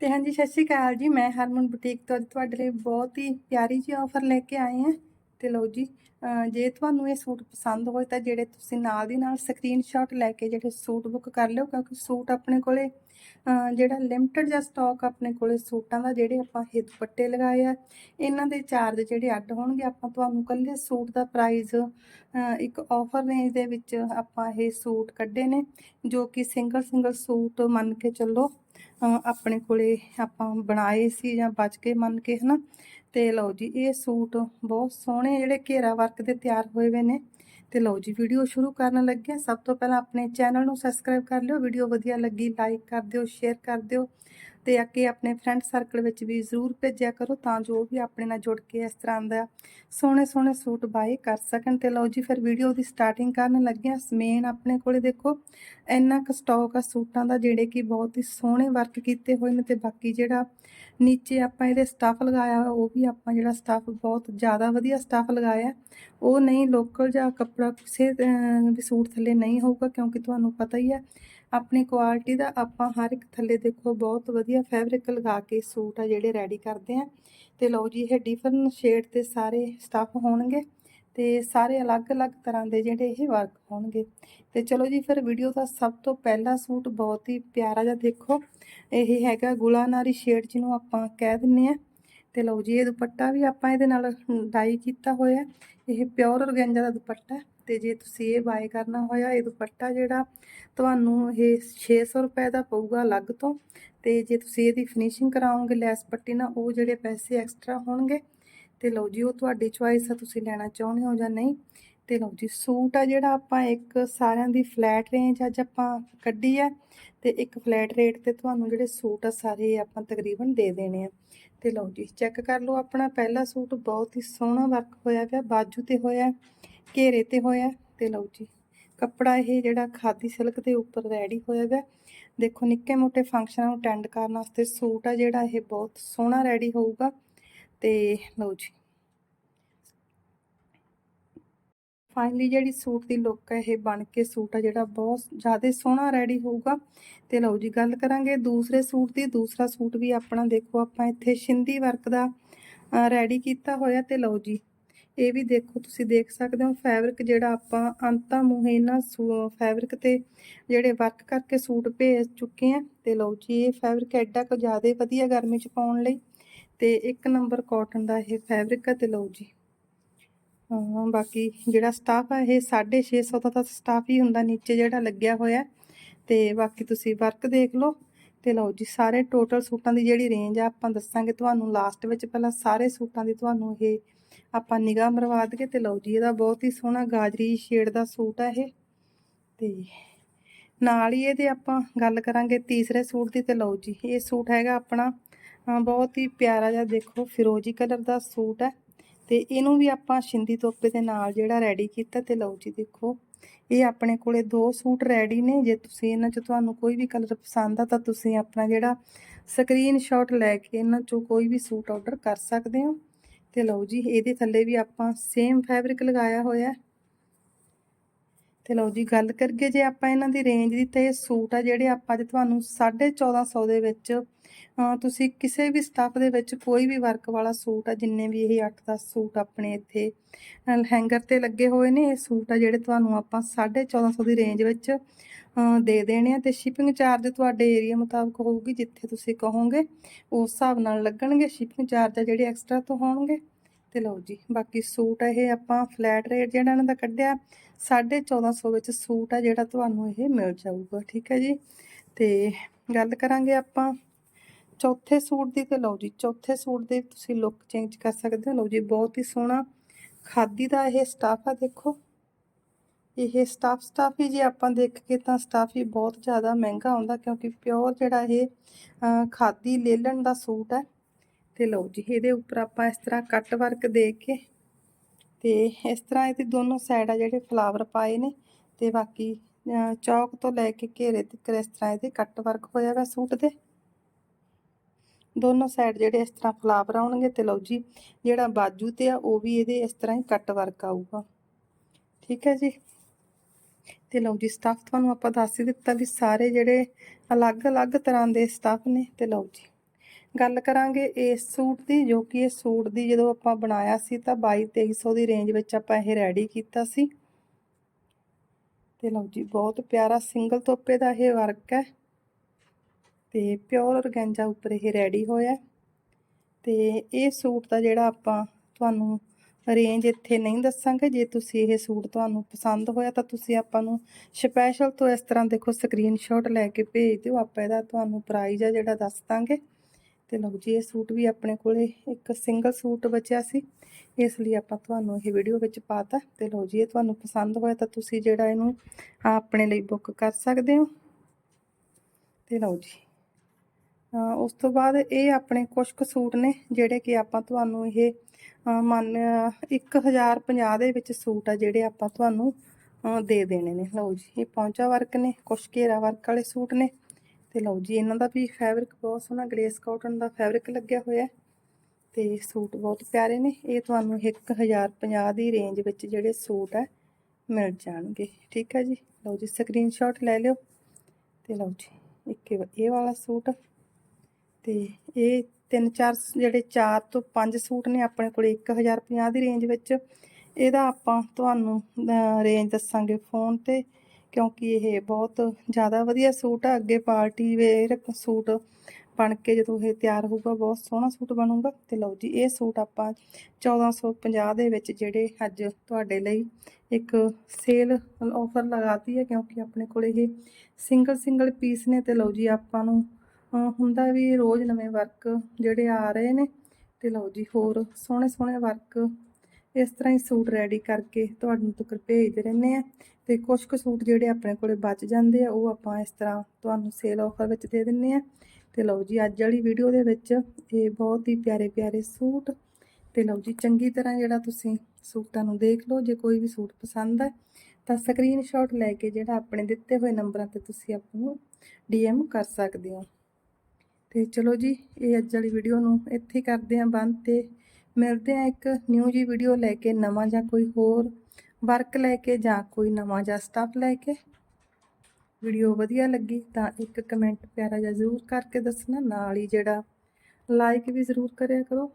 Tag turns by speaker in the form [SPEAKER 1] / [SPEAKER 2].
[SPEAKER 1] ਤੇ ਹਾਂਜੀ, ਸਤਿ ਸ਼੍ਰੀ ਅਕਾਲ ਜੀ। ਮੈਂ ਹਰਮਨ ਬੁਟੀਕ ਤੋਂ ਅੱਜ ਤੁਹਾਡੇ ਲਈ ਬਹੁਤ ਹੀ ਪਿਆਰੀ ਜੀ ਆਫਰ ਲੈ ਕੇ ਆਏ ਹਾਂ। ਤੇ ਲਓ ਜੀ ਜੇ ਤੁਹਾਨੂੰ ਇਹ ਸੂਟ ਪਸੰਦ ਹੋਏ ਤਾਂ ਜਿਹੜੇ ਤੁਸੀਂ ਨਾਲ ਦੀ ਨਾਲ ਸਕਰੀਨਸ਼ਾਟ ਲੈ ਕੇ ਜਿਹੜੇ ਸੂਟ ਬੁੱਕ ਕਰ ਲਿਓ, ਕਿਉਂਕਿ ਸੂਟ ਆਪਣੇ ਕੋਲੇ ਜਿਹੜਾ ਲਿਮਟਿਡ ਜਿਹਾ ਸਟਾਕ ਆਪਣੇ ਕੋਲੇ ਸੂਟਾਂ ਦਾ ਜਿਹੜੇ ਆਪਾਂ ਇਹ ਦੁਪੱਟੇ ਲਗਾਏ ਆ, ਇਹਨਾਂ ਦੇ ਚਾਰਜ ਜਿਹੜੇ ਅੱਡ ਹੋਣਗੇ। ਆਪਾਂ ਤੁਹਾਨੂੰ ਕੱਲੇ ਸੂਟ ਦਾ ਪ੍ਰਾਈਸ ਇੱਕ ਆਫਰ ਰੇਂਜ ਦੇ ਵਿੱਚ ਆਪਾਂ ਇਹ ਸੂਟ ਕੱਢੇ ਨੇ, ਜੋ ਕਿ ਸਿੰਗਲ ਸਿੰਗਲ ਸੂਟ ਮੰਨ ਕੇ ਚੱਲੋ ਆਪਣੇ ਕੋਲੇ ਆਪਾਂ ਬਣਾਏ ਸੀ ਜਾਂ ਬਚ ਕੇ ਮੰਨ ਕੇ, ਹਨਾ? ਤੇ ਲਓ ਜੀ, ਇਹ ਸੂਟ ਬਹੁਤ ਸੋਹਣੇ ਜਿਹੜੇ ਘੇਰਾ ਵਰਕ ਦੇ ਤਿਆਰ ਹੋਏ ਹੋਏ ਨੇ। ਤੇ ਲਓ ਜੀ, ਵੀਡੀਓ ਸ਼ੁਰੂ ਕਰਨ ਲੱਗੇ ਸਭ ਤੋਂ ਪਹਿਲਾਂ ਆਪਣੇ ਚੈਨਲ ਨੂੰ ਸਬਸਕ੍ਰਾਈਬ ਕਰ ਲਿਓ। ਵੀਡੀਓ ਵਧੀਆ ਲੱਗੀ ਲਾਈਕ ਕਰ ਦਿਓ ਸ਼ੇਅਰ ਕਰ ਦਿਓ। ਤੇ ਅੱਗੇ ਆਪਣੇ ਫਰੈਂਡ ਸਰਕਲ ਵਿੱਚ ਵੀ ਜ਼ਰੂਰ ਭੇਜਿਆ ਕਰੋ ਤਾਂ ਜੋ ਵੀ ਆਪਣੇ ਨਾਲ ਜੁੜ ਕੇ ਇਸ ਤਰ੍ਹਾਂ ਦਾ ਸੋਹਣੇ ਸੋਹਣੇ ਸੂਟ ਬਾਏ ਕਰ ਸਕਣ। ਤੇ ਲਓ ਜੀ, ਫਿਰ ਵੀਡੀਓ ਦੀ ਸਟਾਰਟਿੰਗ ਕਰਨ ਲੱਗੇ ਹਾਂ ਮੇਨ ਆਪਣੇ ਕੋਲੇ ਦੇਖੋ, ਇੰਨਾ ਕੁ ਸਟਾਕ ਆ ਸੂਟਾਂ ਦਾ ਜਿਹੜੇ ਕਿ ਬਹੁਤ ਹੀ ਸੋਹਣੇ ਵਰਕ ਕੀਤੇ ਹੋਏ ਨੇ ਤੇ ਬਾਕੀ ਜਿਹੜਾ ਨੀਚੇ ਆਪਾਂ ਇਹਦੇ ਸਟਾਫ ਲਗਾਇਆ ਹੋਇਆ, ਉਹ ਵੀ ਆਪਾਂ ਜਿਹੜਾ ਸਟਾਫ ਬਹੁਤ ਜ਼ਿਆਦਾ ਵਧੀਆ ਸਟਾਫ ਲਗਾਇਆ। ਉਹ ਨਹੀਂ ਲੋਕਲ ਜਾਂ ਕੱਪੜਾ ਕਿਸੇ ਵੀ ਸੂਟ ਥੱਲੇ ਨਹੀਂ ਹੋਊਗਾ ਕਿਉਂਕਿ ਤੁਹਾਨੂੰ ਪਤਾ ਹੀ ਹੈ ਆਪਣੀ ਕੁਆਲਿਟੀ ਦਾ ਆਪਾਂ ਹਰ ਇੱਕ ਥੱਲੇ ਦੇਖੋ ਬਹੁਤ ਵਧੀਆ ਫੈਬਰਿਕ ਲਗਾ ਕੇ ਸੂਟ ਆ ਜਿਹੜੇ ਰੈਡੀ ਕਰਦੇ ਆ। ਤੇ ਲਓ ਜੀ, ਇਹ ਡਿਫਰੈਂਟ ਸ਼ੇਡ ਤੇ ਸਾਰੇ ਸਟਾਫ ਹੋਣਗੇ ਤੇ ਸਾਰੇ ਅਲੱਗ-ਅਲੱਗ ਤਰ੍ਹਾਂ ਦੇ ਜਿਹੜੇ ਇਹ ਵਰਕ ਹੋਣਗੇ। ਤੇ ਚਲੋ ਜੀ, ਫਿਰ ਵੀਡੀਓ ਦਾ ਸਭ ਤੋਂ ਪਹਿਲਾ ਸੂਟ ਬਹੁਤ ਹੀ ਪਿਆਰਾ ਜਿਹਾ ਦੇਖੋ। ਇਹ ਹੈਗਾ ਗੁਲਾਨਾਰੀ ਸ਼ੇਡ ਜਿਹਨੂੰ ਆਪਾਂ ਕਹਿ ਦਿੰਨੇ ਆ। ਤੇ ਲਓ ਜੀ, ਇਹ ਦੁਪੱਟਾ ਵੀ ਆਪਾਂ ਇਹਦੇ ਨਾਲ ਡਾਈ ਕੀਤਾ ਹੋਇਆ। ਇਹ ਪਿਓਰ ਔਰਗੈਂਜਾ ਦਾ ਦੁਪੱਟਾ। ਤੇ ਜੇ ਤੁਸੀਂ ਇਹ ਬਾਏ ਕਰਨਾ ਹੋਇਆ, ਇਹ ਦੁਪੱਟਾ ਜਿਹੜਾ ਤੁਹਾਨੂੰ ਇਹ 600 ਰੁਪਏ ਦਾ ਪਊਗਾ ਅਲੱਗ ਤੋਂ। ਤੇ ਜੇ ਤੁਸੀਂ ਇਹਦੀ ਫਿਨਿਸ਼ਿੰਗ ਕਰਾਓਗੇ, ਲੈਸ ਪੱਟੀ ਨਾਲ, ਉਹ ਜਿਹੜੇ ਪੈਸੇ ਐਕਸਟਰਾ ਹੋਣਗੇ, ਤੇ ਲਓ ਜੀ, ਉਹ ਤੁਹਾਡੀ ਚੁਆਇਸ ਆ, ਤੁਸੀਂ ਲੈਣਾ ਚਾਹੁੰਦੇ ਹੋ ਜਾਂ ਨਹੀਂ। ਤੇ ਲਓ ਜੀ, ਸੂਟ ਆ ਜਿਹੜਾ ਆਪਾਂ ਇੱਕ ਸਾਰਿਆਂ ਦੀ ਫਲੈਟ ਰੇਂਜ ਅੱਜ ਆਪਾਂ ਕੱਢੀ ਆ, ਤੇ ਇੱਕ ਫਲੈਟ ਰੇਟ ਤੇ ਤੁਹਾਨੂੰ ਜਿਹੜੇ ਸੂਟ ਆ, ਸਾਰੇ ਆਪਾਂ ਤਕਰੀਬਨ ਦੇ ਦੇਣੇ ਆ। ਤੇ ਲਓ ਜੀ ਚੈੱਕ ਕਰ ਲਓ, ਆਪਣਾ ਪਹਿਲਾ ਸੂਟ ਬਹੁਤ ਹੀ ਸੋਹਣਾ ਵਰਕ ਹੋਇਆ ਪਿਆ, ਬਾਜੂ ਤੇ ਹੋਇਆ। ਘੇਰੇ ਤੇ ਹੋਇਆ ਤੇ ਲਓ ਜੀ, ਕੱਪੜਾ ਇਹ ਜਿਹੜਾ ਖਾਦੀ ਸਿਲਕ ਦੇ ਉੱਪਰ ਰੈਡੀ ਹੋਇਆ ਪਿਆ ਦੇਖੋ, ਨਿੱਕੇ ਮੋਟੇ ਫੰਕਸ਼ਨਾਂ ਨੂੰ ਅਟੈਂਡ ਕਰਨ ਵਾਸਤੇ ਸੂਟ ਆ ਜਿਹੜਾ ਇਹ ਬਹੁਤ ਸੋਹਣਾ ਰੈਡੀ ਹੋਊਗਾ ਤੇ ਲਓ ਜੀ। ਫਾਈਨਲੀ ਜਿਹੜੀ ਸੂਟ ਦੀ ਲੁੱਕ ਹੈ ਇਹ ਬਣ ਕੇ ਸੂਟ ਆ ਜਿਹੜਾ ਬਹੁਤ ਜ਼ਿਆਦਾ ਸੋਹਣਾ ਰੈਡੀ ਹੋਊਗਾ। ਤੇ ਲਓ ਜੀ, ਗੱਲ ਕਰਾਂਗੇ ਦੂਸਰੇ ਸੂਟ ਦੀ। ਦੂਸਰਾ ਸੂਟ ਵੀ ਆਪਣਾ ਦੇਖੋ, ਆਪਾਂ ਇੱਥੇ ਸ਼ਿੰਦੀ ਵਰਕ ਦਾ ਰੈਡੀ ਕੀਤਾ ਹੋਇਆ ਤੇ ਲਓ ਜੀ ਇਹ ਵੀ ਦੇਖੋ, ਤੁਸੀਂ ਦੇਖ ਸਕਦੇ ਹੋ ਫੈਬਰਿਕ ਜਿਹੜਾ ਆਪਾਂ ਅੰਤਾਂ ਮੂਹੇ ਇਹਨਾਂ ਫੈਬਰਿਕ ਤੇ ਜਿਹੜੇ ਵਰਕ ਕਰਕੇ ਸੂਟ ਭੇਜ ਚੁੱਕੇ ਆ ਤੇ ਲਓ ਜੀ, ਇਹ ਫੈਬਰਿਕ ਐਡਾ ਕੁ ਜ਼ਿਆਦਾ ਵਧੀਆ ਗਰਮੀ ਚ ਪਾਉਣ ਲਈ। ਤੇ ਇੱਕ ਨੰਬਰ ਕਾਟਨ ਦਾ ਇਹ ਫੈਬਰਿਕ ਆ ਤੇ ਲਓ ਜੀ। ਬਾਕੀ ਜਿਹੜਾ ਸਟਾਫ ਆ, ਇਹ 650 ਦਾ ਤਾਂ ਸਟਾਫ ਹੀ ਹੁੰਦਾ, ਨੀਚੇ ਜਿਹੜਾ ਲੱਗਿਆ ਹੋਇਆ। ਤੇ ਬਾਕੀ ਤੁਸੀਂ ਵਰਕ ਦੇਖ ਲਓ। ਤੇ ਲਓ ਜੀ, ਸਾਰੇ ਟੋਟਲ ਸੂਟਾਂ ਦੀ ਜਿਹੜੀ ਰੇਂਜ ਆ, ਆਪਾਂ ਦੱਸਾਂਗੇ ਤੁਹਾਨੂੰ ਲਾਸਟ ਵਿੱਚ ਪਹਿਲਾਂ ਸਾਰੇ ਸੂਟਾਂ ਦੀ ਤੁਹਾਨੂੰ ਇਹ ਆਪਾਂ ਨਿਗਾਹ ਮਰਵਾ ਦਈਏ ਤੇ ਲਓ ਜੀ, ਇਹਦਾ ਬਹੁਤ ਹੀ ਸੋਹਣਾ ਗਾਜਰੀ ਸ਼ੇਡ ਦਾ ਸੂਟ ਹੈ ਇਹ। ਤੇ ਨਾਲ ਹੀ ਇਹਦੇ ਆਪਾਂ ਗੱਲ ਕਰਾਂਗੇ ਤੀਸਰੇ ਸੂਟ ਦੀ ਤੇ ਲਓ ਜੀ, ਇਹ ਸੂਟ ਹੈਗਾ ਆਪਣਾ ਬਹੁਤ ਹੀ ਪਿਆਰਾ ਜਿਹਾ ਦੇਖੋ, ਫਿਰੋਜ਼ੀ ਕਲਰ ਦਾ ਸੂਟ ਹੈ ਤੇ ਇਹਨੂੰ ਵੀ ਆਪਾਂ ਸ਼ਿੰਦੀ ਤੋਪੇ ਦੇ ਨਾਲ ਜਿਹੜਾ ਰੈਡੀ ਕੀਤਾ ਤੇ ਲਓ ਜੀ ਦੇਖੋ, ਇਹ ਆਪਣੇ ਕੋਲੇ ਦੋ ਸੂਟ ਰੈਡੀ ਨੇ, ਜੇ ਤੁਸੀਂ ਇਹਨਾਂ 'ਚ ਤੁਹਾਨੂੰ ਕੋਈ ਵੀ ਕਲਰ ਪਸੰਦ ਆ ਤਾਂ ਤੁਸੀਂ ਆਪਣਾ ਜਿਹੜਾ ਸਕਰੀਨਸ਼ਾਟ ਲੈ ਕੇ ਇਹਨਾਂ 'ਚੋਂ ਕੋਈ ਵੀ ਸੂਟ ਆਰਡਰ ਕਰ ਸਕਦੇ ਹੋ। ਤੇ ਲਓ ਜੀ, ਇਹਦੇ ਥੱਲੇ ਵੀ ਆਪਾਂ ਸੇਮ ਫੈਬਰਿਕ ਲਗਾਇਆ ਹੋਇਆ ਹੈ। ਤੇ ਲਓ ਜੀ, ਗੱਲ ਕਰੀਏ ਜੇ ਆਪਾਂ ਇਹਨਾਂ ਦੀ ਰੇਂਜ ਦੀ, ਤੇ ਇਹ ਸੂਟ ਆ ਜਿਹੜੇ ਆਪਾਂ ਅੱਜ ਤੁਹਾਨੂੰ 1450 ਦੇ ਵਿੱਚ ਤੁਸੀਂ ਕਿਸੇ ਵੀ ਸਟਾਫ ਦੇ ਵਿੱਚ ਕੋਈ ਵੀ ਵਰਕ ਵਾਲਾ ਸੂਟ ਆ, ਜਿੰਨੇ ਵੀ ਇਹ 8-10 ਸੂਟ ਆਪਣੇ ਇੱਥੇ ਹੈਂਗਰ ਤੇ ਲੱਗੇ ਹੋਏ ਨੇ, ਇਹ ਸੂਟ ਆ ਜਿਹੜੇ ਤੁਹਾਨੂੰ ਆਪਾਂ 1450 ਦੀ ਰੇਂਜ ਵਿੱਚ ਦੇ ਦੇਣੇ ਆ ਤੇ ਸ਼ਿਪਿੰਗ ਚਾਰਜ ਤੁਹਾਡੇ ਏਰੀਆ ਮੁਤਾਬਕ ਹੋਊਗੀ ਜਿੱਥੇ ਤੁਸੀਂ ਕਹੋਗੇ, ਉਸ ਹਿਸਾਬ ਨਾਲ ਲੱਗਣਗੇ ਸ਼ਿਪਿੰਗ ਚਾਰਜ ਆ ਜਿਹੜੇ ਐਕਸਟਰਾ ਤੋਂ ਹੋਣਗੇ। ਤੇ ਲਓ ਜੀ, ਬਾਕੀ ਸੂਟ ਇਹ ਆਪਾਂ ਫਲੈਟ ਰੇਟ ਜਿਹੜਾ ਇਹਨਾਂ ਦਾ ਕੱਢਿਆ 1450 ਵਿੱਚ ਸੂਟ ਆ ਜਿਹੜਾ ਤੁਹਾਨੂੰ ਇਹ ਮਿਲ ਜਾਊਗਾ, ਠੀਕ ਹੈ ਜੀ? ਤੇ ਗੱਲ ਕਰਾਂਗੇ ਆਪਾਂ ਚੌਥੇ ਸੂਟ ਦੀ ਤੇ ਲਓ ਜੀ, ਚੌਥੇ ਸੂਟ ਦੇ ਤੁਸੀਂ ਲੁੱਕ ਚੇਂਜ ਕਰ ਸਕਦੇ ਹੋ। ਲਓ ਜੀ, ਬਹੁਤ ਹੀ ਸੋਹਣਾ ਖਾਦੀ ਦਾ ਇਹ ਸਟਾਫ ਆ, ਦੇਖੋ। ਇਹ ਸਟਾਫ ਸਟਾਫ ਹੀ ਜੇ ਆਪਾਂ ਦੇਖ ਕੇ ਤਾਂ ਸਟਾਫ ਹੀ ਬਹੁਤ ਜ਼ਿਆਦਾ ਮਹਿੰਗਾ ਆਉਂਦਾ, ਕਿਉਂਕਿ ਪਿਓਰ ਜਿਹੜਾ ਇਹ ਖਾਦੀ ਲੇਲਣ ਦਾ ਸੂਟ ਹੈ। ਤੇ ਲਓ ਜੀ, ਇਹਦੇ ਉੱਪਰ ਆਪਾਂ ਇਸ ਤਰ੍ਹਾਂ ਕੱਟ ਵਰਕ ਦੇ ਕੇ ਤੇ ਇਸ ਤਰ੍ਹਾਂ ਇਹਦੇ ਦੋਨੋਂ ਸਾਈਡ ਆ ਜਿਹੜੇ ਫਲਾਵਰ ਪਾਏ ਨੇ ਤੇ ਬਾਕੀ ਚੌਕ ਤੋਂ ਲੈ ਕੇ ਘੇਰੇ ਤੱਕ ਇਸ ਤਰ੍ਹਾਂ ਇਹਦੇ ਕੱਟ ਵਰਕ ਹੋਇਆ ਵਾ ਸੂਟ ਦੇ। ਦੋਨੋਂ ਸਾਈਡ ਜਿਹੜੇ ਇਸ ਤਰ੍ਹਾਂ ਫਲਾਵਰ ਆਉਣਗੇ ਤੇ ਲਓ ਜੀ, ਜਿਹੜਾ ਬਾਜੂ ਤੇ ਆ, ਉਹ ਵੀ ਇਹਦੇ ਇਸ ਤਰ੍ਹਾਂ ਹੀ ਕੱਟ ਵਰਕ ਆਊਗਾ। ਠੀਕ ਹੈ ਜੀ? ਤੇ ਲਓ ਜੀ ਸਟਾਫ ਤੁਹਾਨੂੰ ਆਪਾਂ ਦੱਸ ਹੀ ਦਿੱਤਾ ਵੀ ਸਾਰੇ ਜਿਹੜੇ ਅਲੱਗ-ਅਲੱਗ ਤਰ੍ਹਾਂ ਦੇ ਸਟਾਫ ਨੇ, ਤੇ ਲਓ ਜੀ। ਗੱਲ ਕਰਾਂਗੇ ਇਸ ਸੂਟ ਦੀ, ਜੋ ਕਿ ਇਹ ਸੂਟ ਦੀ ਜਦੋਂ ਆਪਾਂ ਬਣਾਇਆ ਸੀ ਤਾਂ 22 2300 ਦੀ ਰੇਂਜ ਵਿੱਚ ਆਪਾਂ ਇਹ ਰੈਡੀ ਕੀਤਾ ਸੀ। ਤੇ ਲਓ ਜੀ, ਬਹੁਤ ਪਿਆਰਾ ਸਿੰਗਲ ਤੋਪੇ ਦਾ ਇਹ ਵਰਕ ਹੈ। ਤੇ ਪਿਓਰ ਔਰਗੈਂਜਾ ਉੱਪਰ ਇਹ ਰੈਡੀ ਹੋਇਆ। ਤੇ ਇਹ ਸੂਟ ਦਾ ਜਿਹੜਾ ਆਪਾਂ ਤੁਹਾਨੂੰ ਰੇਂਜ ਇੱਥੇ ਨਹੀਂ ਦੱਸਾਂਗੇ। ਜੇ ਤੁਸੀਂ ਇਹ ਸੂਟ ਤੁਹਾਨੂੰ ਪਸੰਦ ਹੋਇਆ ਤਾਂ ਤੁਸੀਂ ਆਪਾਂ ਨੂੰ ਸਪੈਸ਼ਲ ਤੋਂ ਇਸ ਤਰ੍ਹਾਂ ਦੇਖੋ ਸਕਰੀਨਸ਼ਾਟ ਲੈ ਕੇ ਭੇਜ ਦਿਓ। ਆਪਾਂ ਇਹਦਾ ਤੁਹਾਨੂੰ ਪ੍ਰਾਈਜ਼ ਆ ਜਿਹੜਾ ਦੱਸ ਦਾਂਗੇ। ਤੇ ਲਓ ਜੀ, ਇਹ ਸੂਟ ਵੀ ਆਪਣੇ ਕੋਲੇ ਇੱਕ ਸਿੰਗਲ ਸੂਟ ਬਚਿਆ ਸੀ। ਇਸ ਲਈ ਆਪਾਂ ਤੁਹਾਨੂੰ ਇਹ ਵੀਡੀਓ ਵਿੱਚ ਪਾਤਾ। ਤੇ ਲਓ ਜੀ, ਇਹ ਤੁਹਾਨੂੰ ਪਸੰਦ ਹੋਇਆ ਤਾਂ ਤੁਸੀਂ ਜਿਹੜਾ ਇਹਨੂੰ ਆਪਣੇ ਲਈ ਬੁੱਕ ਕਰ ਸਕਦੇ ਹੋ। ਤੇ ਲਓ ਜੀ। ਉਸ ਤੋਂ ਬਾਅਦ ਇਹ ਆਪਣੇ ਕੁਝ ਕੁ ਸੂਟ ਨੇ ਜਿਹੜੇ ਕਿ ਆਪਾਂ ਤੁਹਾਨੂੰ ਇਹ, ਅਹ ਮੰਨ 1050 ਦੇ ਵਿੱਚ ਸੂਟ ਆ ਜਿਹੜੇ ਆਪਾਂ ਤੁਹਾਨੂੰ ਦੇ ਦੇਣੇ ਨੇ। ਲਓ ਜੀ, ਇਹ ਪੌਂਚਾ ਵਰਕ ਨੇ, ਕੁਛ ਘੇਰਾ ਵਰਕ ਵਾਲੇ ਸੂਟ ਨੇ। ਤੇ ਲਓ ਜੀ, ਇਹਨਾਂ ਦਾ ਵੀ ਫੈਬਰਿਕ ਬਹੁਤ ਸੋਹਣਾ ਗ੍ਰੇਸ ਕਾਟਨ ਦਾ ਫੈਬਰਿਕ ਲੱਗਿਆ ਹੋਇਆ। ਹੈ ਤੇ ਸੂਟ ਬਹੁਤ ਪਿਆਰੇ ਨੇ। ਇਹ ਤੁਹਾਨੂੰ 1050 ਦੀ ਰੇਂਜ ਵਿੱਚ ਜਿਹੜੇ ਸੂਟ ਹੈ ਮਿਲ ਜਾਣਗੇ। ਠੀਕ ਹੈ ਜੀ? ਲਓ ਜੀ ਸਕਰੀਨਸ਼ਾਟ ਲੈ ਲਿਓ। ਤੇ ਲਓ ਜੀ, ਇੱਕ ਇਹ ਵਾਲਾ ਸੂਟ। ਤੇ ਇਹ ਤਿੰਨ ਚਾਰ ਜਿਹੜੇ ਚਾਰ ਤੋਂ ਪੰਜ ਸੂਟ ਨੇ ਆਪਣੇ ਕੋਲ 1050 ਦੀ ਰੇਂਜ ਵਿੱਚ। ਇਹਦਾ ਆਪਾਂ ਤੁਹਾਨੂੰ ਰੇਂਜ ਦੱਸਾਂਗੇ ਫੋਨ ਤੇ, ਕਿਉਂਕਿ ਇਹ ਬਹੁਤ ਜ਼ਿਆਦਾ ਵਧੀਆ ਸੂਟ ਆ। ਅੱਗੇ ਪਾਰਟੀ ਵੇਅਰ ਸੂਟ ਬਣ ਕੇ ਜਦੋਂ ਇਹ ਤਿਆਰ ਹੋਊਗਾ, ਬਹੁਤ ਸੋਹਣਾ ਸੂਟ ਬਣੂਗਾ। ਤੇ ਲਓ ਜੀ, ਇਹ ਸੂਟ ਆਪਾਂ 1450 ਦੇ ਵਿੱਚ ਜਿਹੜੇ ਅੱਜ ਤੁਹਾਡੇ ਲਈ ਇੱਕ ਸੇਲ ਆਫਰ ਲਗਾਤੀ ਹੈ, ਕਿਉਂਕਿ ਆਪਣੇ ਕੋਲ ਇਹ ਸਿੰਗਲ ਸਿੰਗਲ ਪੀਸ ਨੇ। ਤੇ ਲਓ ਜੀ, ਆਪਾਂ ਨੂੰ ਹੁੰਦਾ ਵੀ ਰੋਜ਼ ਨਵੇਂ ਵਰਕ ਜਿਹੜੇ ਆ ਰਹੇ ਨੇ। ਤੇ ਲਓ ਜੀ, ਹੋਰ ਸੋਹਣੇ ਸੋਹਣੇ ਵਰਕ ਇਸ ਤਰ੍ਹਾਂ ਹੀ ਸੂਟ ਰੈਡੀ ਕਰਕੇ ਤੁਹਾਨੂੰ ਤੱਕ ਭੇਜਦੇ ਰਹਿੰਦੇ ਆ ਤੇ ਕੁਝ ਕੁ ਸੂਟ ਜਿਹੜੇ ਆਪਣੇ ਕੋਲੇ ਬਚ ਜਾਂਦੇ ਆ, ਉਹ ਆਪਾਂ ਇਸ ਤਰ੍ਹਾਂ ਤੁਹਾਨੂੰ ਸੇਲ ਆਫਰ ਵਿੱਚ ਦੇ ਦਿੰਨੇ ਆ ਤੇ ਲਓ ਜੀ, ਅੱਜ ਵਾਲੀ ਵੀਡੀਓ ਦੇ ਵਿੱਚ ਇਹ ਬਹੁਤ ਹੀ ਪਿਆਰੇ ਪਿਆਰੇ ਸੂਟ। ਤੇ ਲਓ ਜੀ, ਚੰਗੀ ਤਰ੍ਹਾਂ ਜਿਹੜਾ ਤੁਸੀਂ ਸੂਟਾਂ ਨੂੰ ਦੇਖ ਲਓ, ਜੇ ਕੋਈ ਵੀ ਸੂਟ ਪਸੰਦ ਹੈ, ਤਾਂ ਸਕਰੀਨਸ਼ਾਟ ਲੈ ਕੇ ਜਿਹੜਾ ਆਪਣੇ ਦਿੱਤੇ ਹੋਏ ਨੰਬਰਾਂ ਤੇ ਤੁਸੀਂ ਆਪ ਨੂੰ ਡੀਐਮ ਕਰ ਸਕਦੇ ਹੋ। ਤੇ ਚਲੋ ਜੀ, ਇਹ ਅੱਜ ਵਾਲੀ ਵੀਡੀਓ ਨੂੰ ਇੱਥੇ ਕਰਦੇ ਹਾਂ ਬੰਦ ਤੇ ਮਿਲਦੇ ਹਾਂ ਇੱਕ ਨਿਊ ਜੀ ਵੀਡੀਓ ਲੈ ਕੇ, ਨਵਾਂ ਜਾਂ ਕੋਈ ਹੋਰ ਵਰਕ ਲੈ ਕੇ ਜਾਂ ਕੋਈ ਨਵਾਂ ਜਾਂ ਸਟਾਫ ਲੈ ਕੇ। ਵੀਡੀਓ ਵਧੀਆ ਲੱਗੀ ਤਾਂ ਇੱਕ ਕਮੈਂਟ ਪਿਆਰਾ ਜਿਹਾ ਜ਼ਰੂਰ ਕਰਕੇ ਦੱਸਣਾ, ਨਾਲ ਹੀ ਜਿਹੜਾ ਲਾਈਕ ਵੀ ਜ਼ਰੂਰ ਕਰਿਆ ਕਰੋ।